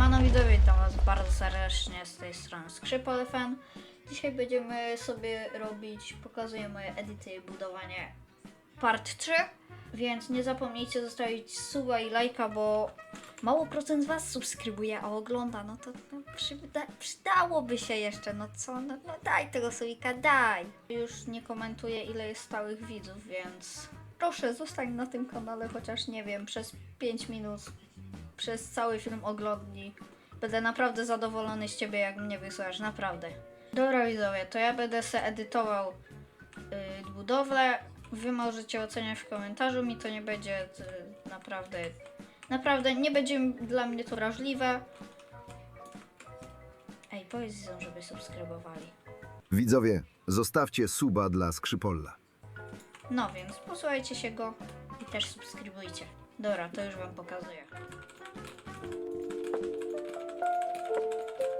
Siemano widzowie, witam was bardzo serdecznie z tej strony SkrzypolFan. Dzisiaj będziemy sobie robić, pokazuję moje edyty budowanie part 3, więc nie zapomnijcie zostawić suba i lajka, bo mało procent z was subskrybuje, a ogląda, no to no, przyda, przydałoby się jeszcze, no co, no, no daj tego subika, daj. Już nie komentuję ile jest stałych widzów, więc proszę zostań na tym kanale chociaż, nie wiem, przez 5 minut przez cały film oglądnij. Będę naprawdę zadowolony z ciebie, jak mnie wysłasz, naprawdę. Dobra widzowie, to ja będę se edytował yy, budowlę. Wy możecie oceniać w komentarzu, mi to nie będzie y, naprawdę, naprawdę nie będzie dla mnie to wrażliwe. Ej, powiedz Zizom, żeby subskrybowali. Widzowie, zostawcie suba dla Skrzypolla. No więc posłuchajcie się go i też subskrybujcie. Dobra, to już wam pokazuję.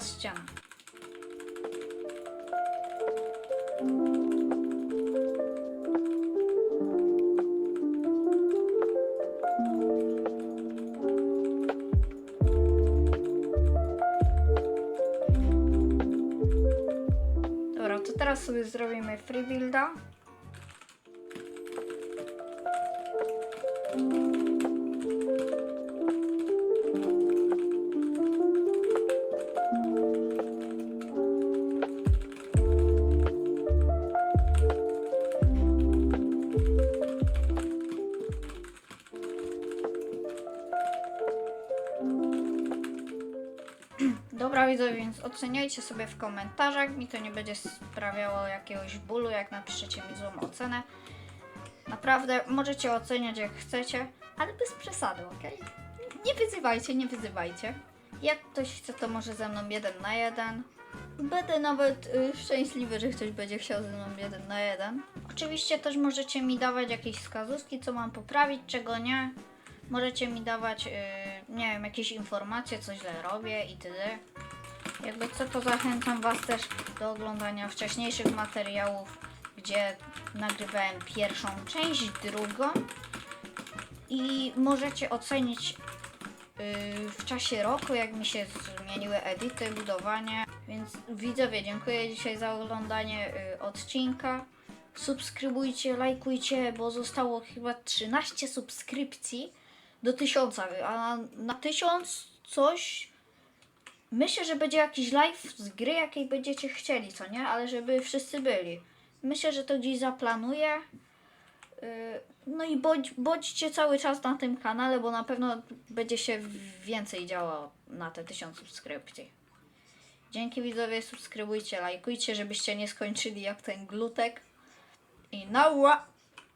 teraz. Dobra, to teraz sobie zrobimy free. Dobra widzowie, więc oceniajcie sobie w komentarzach. Mi to nie będzie sprawiało jakiegoś bólu, jak napiszecie mi złą ocenę. Naprawdę możecie oceniać jak chcecie, ale bez przesady, ok? Nie wyzywajcie, nie wyzywajcie. Jak ktoś chce, to może ze mną jeden na jeden. Będę nawet y, szczęśliwy, że ktoś będzie chciał ze mną jeden na jeden. Oczywiście też możecie mi dawać jakieś wskazówki, co mam poprawić, czego nie. Możecie mi dawać, y, nie wiem, jakieś informacje, co źle robię i tyle. Jakby co, to zachęcam Was też do oglądania wcześniejszych materiałów, gdzie nagrywałem pierwszą część, drugą. I możecie ocenić yy, w czasie roku, jak mi się zmieniły edyty, budowanie. Więc widzowie, dziękuję dzisiaj za oglądanie yy, odcinka. Subskrybujcie, lajkujcie, bo zostało chyba 13 subskrypcji do 1000, a na, 1000 coś Myślę, że będzie jakiś live z gry, jakiej będziecie chcieli, co nie? Ale żeby wszyscy byli. Myślę, że to gdzieś zaplanuję. Yy, No i bądź, bądźcie cały czas na tym kanale, bo na pewno będzie się więcej działo na te 1000 subskrypcji. Dzięki widzowie, subskrybujcie, lajkujcie, żebyście nie skończyli jak ten glutek. I nała!